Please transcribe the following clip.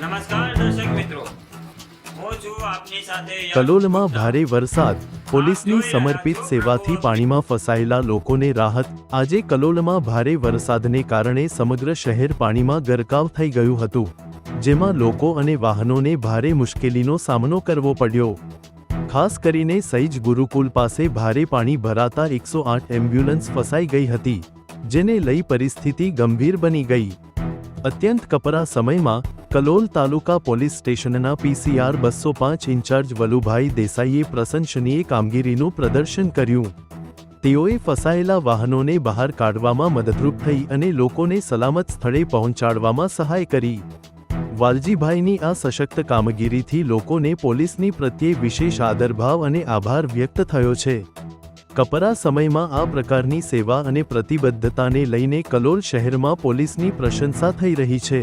નમસ્કાર દર્શક મિત્રો. હું છું આપની સાથે કલોલમાં ભારે વરસાદ. પોલીસની સમર્પિત સેવાથી પાણીમાં ફસાયેલા લોકોને રાહત. આજે કલોલમાં ભારે વરસાદને કારણે સમગ્ર શહેર પાણીમાં ગરકાવ થઈ ગયું હતું. જેમાં લોકો અને વાહનોને ભારે મુશ્કેલીનો સામનો કરવો પડ્યો. ખાસ કરીને સૈજ ગુરુકુલ પાસે ભારે પાણી ભરાતા એકસો આઠ એમ્બ્યુલન્સ ફસાઈ ગઈ હતી, જેને લઈ પરિસ્થિતિ ગંભીર બની ગઈ. અત્યંત કપરા સમયમાં, કલોલ તાલુકા પોલીસ સ્ટેશનના પીસીઆર બસો પાંચ ઇન્ચાર્જ વલુભાઈ દેસાઈએ પ્રશંસનીય કામગીરીનું પ્રદર્શન કર્યું. તેઓએ ફસાયેલા વાહનોને બહાર કાઢવામાં મદદરૂપ થઈ અને લોકોને સલામત સ્થળે પહોંચાડવામાં સહાય કરી. વાલજીભાઈની આ સશક્ત કામગીરીથી લોકોને પોલીસની પ્રત્યે વિશેષ આદરભાવ અને આભાર વ્યક્ત થયો છે. કપરા સમયમાં આ પ્રકારની સેવા અને પ્રતિબદ્ધતાને લઈને કલોલ શહેરમાં પોલીસની પ્રશંસા થઈ રહી છે.